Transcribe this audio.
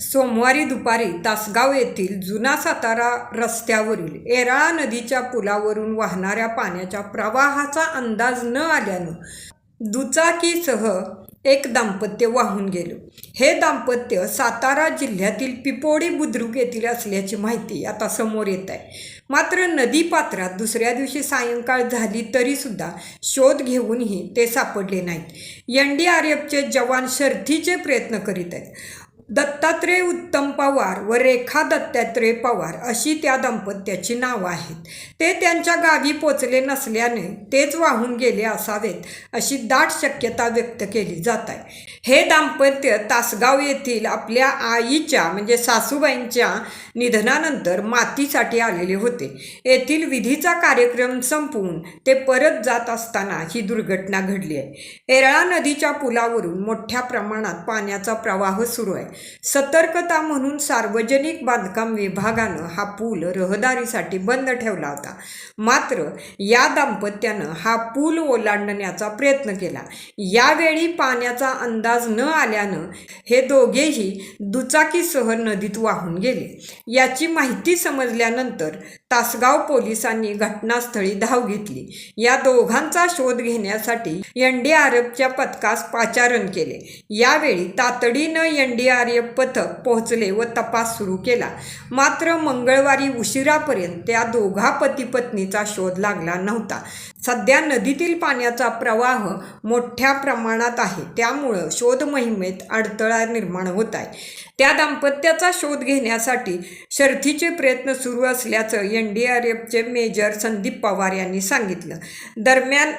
सोमवारी दुपारी तासगाव येथील जुना सातारा रस्त्यावरील एराळा नदीच्या पुलावरून वाहणाऱ्या पाण्याच्या प्रवाहाचा अंदाज न आल्यानं दुचाकीसह एक दाम्पत्य वाहून गेलं. हे दाम्पत्य सातारा जिल्ह्यातील पिपोडी बुद्रुक येथील असल्याची माहिती आता समोर येत आहे. मात्र नदीपात्रात दुसऱ्या दिवशी सायंकाळ झाली तरीसुद्धा शोध घेऊनही ते सापडले नाहीत. एन डी आर एफचे जवान शर्थीचे प्रयत्न करीत आहेत. दत्तात्रय उत्तम पवार व रेखा दत्तात्रय पवार अशी त्या दाम्पत्याची नावं आहेत. ते त्यांच्या गावी पोचले नसल्याने तेच वाहून गेले असावेत अशी दाट शक्यता व्यक्त केली जात आहे हे दाम्पत्य तासगाव येथील आपल्या आईच्या म्हणजे सासूबाईंच्या निधनानंतर मातीसाठी आलेले होते. येथील विधीचा कार्यक्रम संपवून ते परत जात असताना ही दुर्घटना घडली आहे. एरळा नदीच्या पुलावरून मोठ्या प्रमाणात पाण्याचा प्रवाह सुरू आहे. सतर्कता म्हणून सार्वजनिक बांधकाम विभागानं हा पूल रहदारीसाठी बंद ठेवला होता. मात्र या दाम्पत्यानं हा पूल ओलांडण्याचा प्रयत्न केला. यावेळी पाण्याचा अंदाज न आल्यानं हे दोघेही दुचाकीसह नदीत वाहून गेले. याची माहिती समजल्यानंतर तासगाव पोलिसांनी घटनास्थळी धाव घेतली. या दोघांचा शोध घेण्यासाठी एन डी आर एफच्या पथकास पाचारण केले. यावेळी तातडीनं एन डी आर एफ पथक पोहोचले व तपास सुरू केला. मात्र मंगळवारी उशिरापर्यंत त्या दोघा पती पत्नीचा शोध लागला नव्हता. सध्या नदीतील पाण्याचा प्रवाह मोठ्या प्रमाणात आहे. त्यामुळं शोध मोहिमेत अडथळा निर्माण होत आहे. त्या दाम्पत्याचा शोध घेण्यासाठी शर्थीचे प्रयत्न सुरू असल्याचं एन डी आर एफचे मेजर संदीप पवार यांनी सांगितलं. दरम्यान